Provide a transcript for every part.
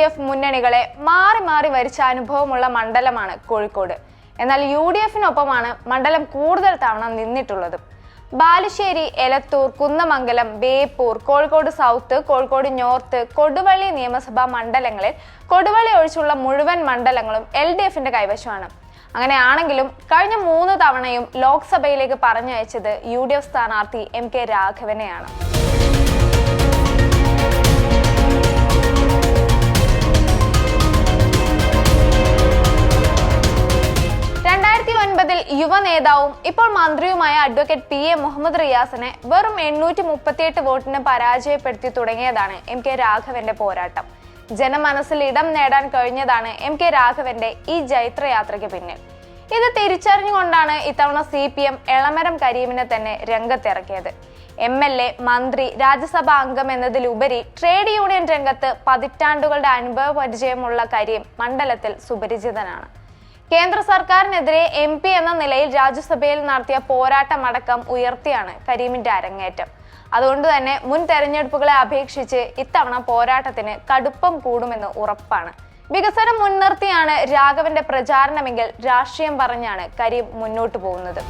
D F മുന്നണികളെ മാറി മാറി വരിച്ച അനുഭവമുള്ള മണ്ഡലമാണ് കോഴിക്കോട്. എന്നാൽ യു ഡി എഫിനൊപ്പമാണ് മണ്ഡലം കൂടുതൽ തവണ നിന്നിട്ടുള്ളത്. ബാലുശ്ശേരി എലത്തൂർ കുന്നമംഗലം ബേപ്പൂർ കോഴിക്കോട് സൗത്ത് കോഴിക്കോട് നോർത്ത് കൊടുവള്ളി നിയമസഭാ മണ്ഡലങ്ങളിൽ കൊടുവള്ളി ഒഴിച്ചുള്ള മുഴുവൻ മണ്ഡലങ്ങളും എൽ ഡി എഫിന്റെ കൈവശമാണ്. അങ്ങനെയാണെങ്കിലും കഴിഞ്ഞ മൂന്ന് തവണയും ലോക്സഭയിലേക്ക് പറഞ്ഞയച്ചത് യു ഡി എഫ് സ്ഥാനാർത്ഥി എം കെ രാഘവനെയാണ്. ഒൻപതിൽ യുവ നേതാവും ഇപ്പോൾ മന്ത്രിയുമായ അഡ്വക്കേറ്റ് പി എ മുഹമ്മദ് റിയാസിനെ വെറും എണ്ണൂറ്റി മുപ്പത്തിയെട്ട് വോട്ടിന് പരാജയപ്പെടുത്തി തുടങ്ങിയതാണ് എം കെ രാഘവന്റെ പോരാട്ടം. ജനമനസ്സിൽ ഇടം നേടാൻ കഴിഞ്ഞതാണ് എം കെ രാഘവന്റെ ഈ ജൈത്രയാത്രയ്ക്ക് പിന്നിൽ. ഇത് തിരിച്ചറിഞ്ഞുകൊണ്ടാണ് ഇത്തവണ സി പി എം എളമരം കരീമിനെ തന്നെ രംഗത്തിറക്കിയത്. എം എൽ എ മന്ത്രി രാജ്യസഭാ അംഗം എന്നതിലുപരി ട്രേഡ് യൂണിയൻ രംഗത്ത് പതിറ്റാണ്ടുകളുടെ അനുഭവ പരിചയമുള്ള കരീം മണ്ഡലത്തിൽ സുപരിചിതനാണ്. കേന്ദ്ര സർക്കാരിനെതിരെ എം പി എന്ന നിലയിൽ രാജ്യസഭയിൽ നടത്തിയ പോരാട്ടമടക്കം ഉയർത്തിയാണ് കരീമിന്റെ അരങ്ങേറ്റം. അതുകൊണ്ട് തന്നെ മുൻ തെരഞ്ഞെടുപ്പുകളെ അപേക്ഷിച്ച് ഇത്തവണ പോരാട്ടത്തിന് കടുപ്പം കൂടുമെന്ന് ഉറപ്പാണ്. വികസനം മുൻനിർത്തിയാണ് രാഘവന്റെ പ്രചാരണമെങ്കിൽ രാഷ്ട്രീയം പറഞ്ഞാണ് കരീം മുന്നോട്ടു പോകുന്നത്.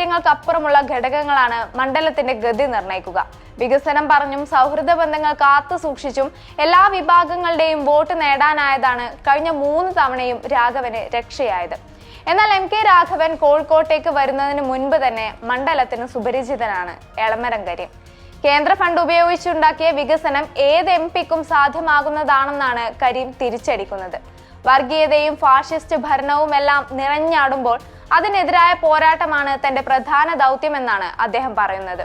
സാമുദായിക താല്പര്യങ്ങൾക്കപ്പുറമുള്ള ഘടകങ്ങളാണ് മണ്ഡലത്തിന്റെ ഗതി നിർണയിക്കുക. വികസനം പറഞ്ഞും സൗഹൃദ ബന്ധങ്ങൾ കാത്തു സൂക്ഷിച്ചും എല്ലാ വിഭാഗങ്ങളുടെയും വോട്ട് നേടാനായതാണ് കഴിഞ്ഞ മൂന്ന് തവണയും രാഘവന് രക്ഷയായത്. എന്നാൽ എം കെ രാഘവൻ കോഴിക്കോട്ടേക്ക് വരുന്നതിന് മുൻപ് തന്നെ മണ്ഡലത്തിന് സുപരിചിതനാണ് എളമരം കരീം കേന്ദ്ര ഫണ്ട് ഉപയോഗിച്ചുണ്ടാക്കിയ വികസനം ഏത് എം പിക്കും സാധ്യമാകുന്നതാണെന്നാണ് കരീം തിരിച്ചടിക്കുന്നത്. വർഗീയതയും ഫാഷിസ്റ്റ് ഭരണവും എല്ലാം നിറഞ്ഞാടുമ്പോൾ അതിനെതിരായ പോരാട്ടമാണ് തന്റെ പ്രധാന ദൗത്യമെന്നാണ് അദ്ദേഹം പറയുന്നത്.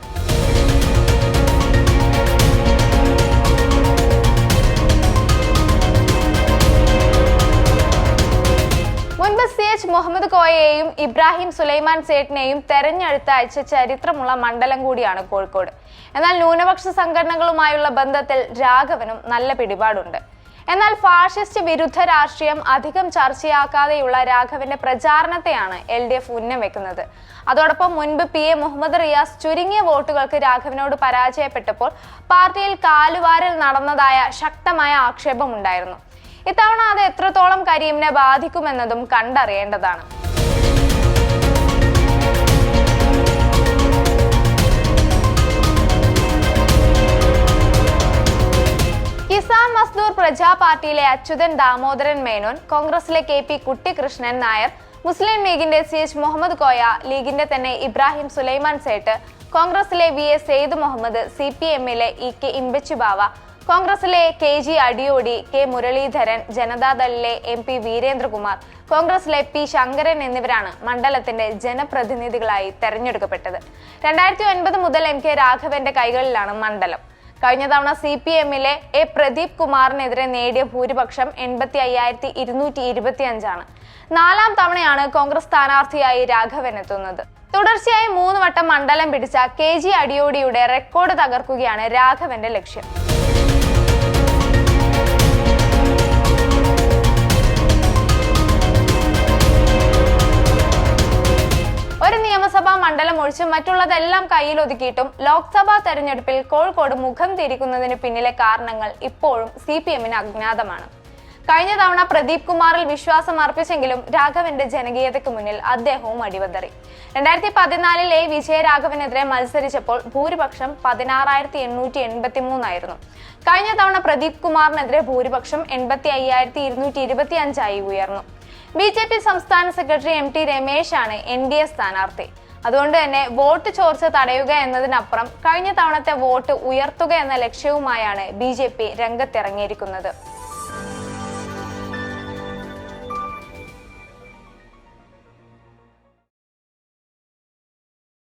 മുൻപ് സി എച്ച് മുഹമ്മദ് കോയയെയും ഇബ്രാഹിം സുലൈമാൻ സേട്ടിനെയും തെരഞ്ഞെടുത്ത് അയച്ച ചരിത്രമുള്ള മണ്ഡലം കൂടിയാണ് കോഴിക്കോട്. എന്നാൽ ന്യൂനപക്ഷ സംഘടനകളുമായുള്ള ബന്ധത്തിൽ രാഘവനും നല്ല പിടിപാടുണ്ട്. എന്നാൽ ഫാഷിസ്റ്റ് വിരുദ്ധ രാഷ്ട്രീയം അധികം ചർച്ചയാക്കാതെയുള്ള രാഘവന്റെ പ്രചാരണത്തെയാണ് എൽ ഡി എഫ് ഉന്നം വെക്കുന്നത്. അതോടൊപ്പം മുൻപ് പി എ മുഹമ്മദ് റിയാസ് ചുരുങ്ങിയ വോട്ടുകൾക്ക് രാഘവനോട് പരാജയപ്പെട്ടപ്പോൾ പാർട്ടിയിൽ കാലുവാരൽ നടന്നതായ ശക്തമായ ആക്ഷേപമുണ്ടായിരുന്നു. ഇത്തവണ അത് എത്രത്തോളം കരീമിനെ ബാധിക്കുമെന്നതും കണ്ടറിയേണ്ടതാണ്. പ്രജാ പാർട്ടിയിലെ അച്യുതൻ ദാമോദരൻ മേനോൻ കോൺഗ്രസിലെ കെ പി കുട്ടികൃഷ്ണൻ നായർ മുസ്ലിം ലീഗിന്റെ സി എച്ച് മുഹമ്മദ് കോയ ലീഗിന്റെ തന്നെ ഇബ്രാഹിം സുലൈമാൻ സേട്ട് കോൺഗ്രസിലെ V S Sayed Muhammad C P എമ്മിലെ ഇ കെ ഇമ്പച്ചു ബാവ കോൺഗ്രസിലെ K G Adiyodi K Muraleedharan ജനതാദളിലെ M P Veerendrakumar കോൺഗ്രസിലെ പി ശങ്കരൻ എന്നിവരാണ് മണ്ഡലത്തിന്റെ ജനപ്രതിനിധികളായി തെരഞ്ഞെടുക്കപ്പെട്ടത്. രണ്ടായിരത്തി ഒൻപത് മുതൽ എം കെ രാഘവന്റെ കൈകളിലാണ് മണ്ഡലം. കഴിഞ്ഞ തവണ സി പി എമ്മിലെ എ പ്രദീപ് കുമാറിനെതിരെ നേടിയ ഭൂരിപക്ഷം എൺപത്തി അയ്യായിരത്തി ഇരുന്നൂറ്റി ഇരുപത്തി അഞ്ചാണ് നാലാം തവണയാണ് കോൺഗ്രസ് സ്ഥാനാർത്ഥിയായി രാഘവൻ എത്തുന്നത്. തുടർച്ചയായി മൂന്ന് വട്ടം മണ്ഡലം പിടിച്ച കെ ജി അടിയോടിയുടെ റെക്കോർഡ് തകർക്കുകയാണ് രാഘവന്റെ ലക്ഷ്യം. ഒഴിച്ച് മറ്റുള്ളതെല്ലാം കയ്യിലൊതുക്കിയിട്ടും ലോക്സഭാ തെരഞ്ഞെടുപ്പിൽ കോഴിക്കോട് മുഖം തിരിക്കുന്നതിന് പിന്നിലെ കാരണങ്ങൾ ഇപ്പോഴും സി പി എമ്മിന് അജ്ഞാതമാണ്. കഴിഞ്ഞ തവണ പ്രദീപ് കുമാറിൽ വിശ്വാസം അർപ്പിച്ചെങ്കിലും രാഘവന്റെ ജനകീയതയ്ക്ക് മുന്നിൽ അദ്ദേഹവും അടിവതറി രണ്ടായിരത്തി പതിനാലിൽ എ വിജയരാഘവനെതിരെ മത്സരിച്ചപ്പോൾ ഭൂരിപക്ഷം പതിനാറായിരത്തി എണ്ണൂറ്റി എൺപത്തി മൂന്നായിരുന്നു കഴിഞ്ഞ തവണ പ്രദീപ് കുമാറിനെതിരെ ഭൂരിപക്ഷം എൺപത്തി അയ്യായിരത്തി ഇരുന്നൂറ്റി ഇരുപത്തി അഞ്ചായി ഉയർന്നു. ബി ജെ പി സംസ്ഥാന സെക്രട്ടറി എം ടി രമേശാണ് എൻ ഡി എ സ്ഥാനാർത്ഥി. അതുകൊണ്ട് തന്നെ വോട്ട് ചോർച്ച തടയുക എന്നതിനപ്പുറം കഴിഞ്ഞ തവണത്തെ വോട്ട് ഉയർത്തുക എന്ന ലക്ഷ്യവുമായാണ് ബി രംഗത്തിറങ്ങിയിരിക്കുന്നത്.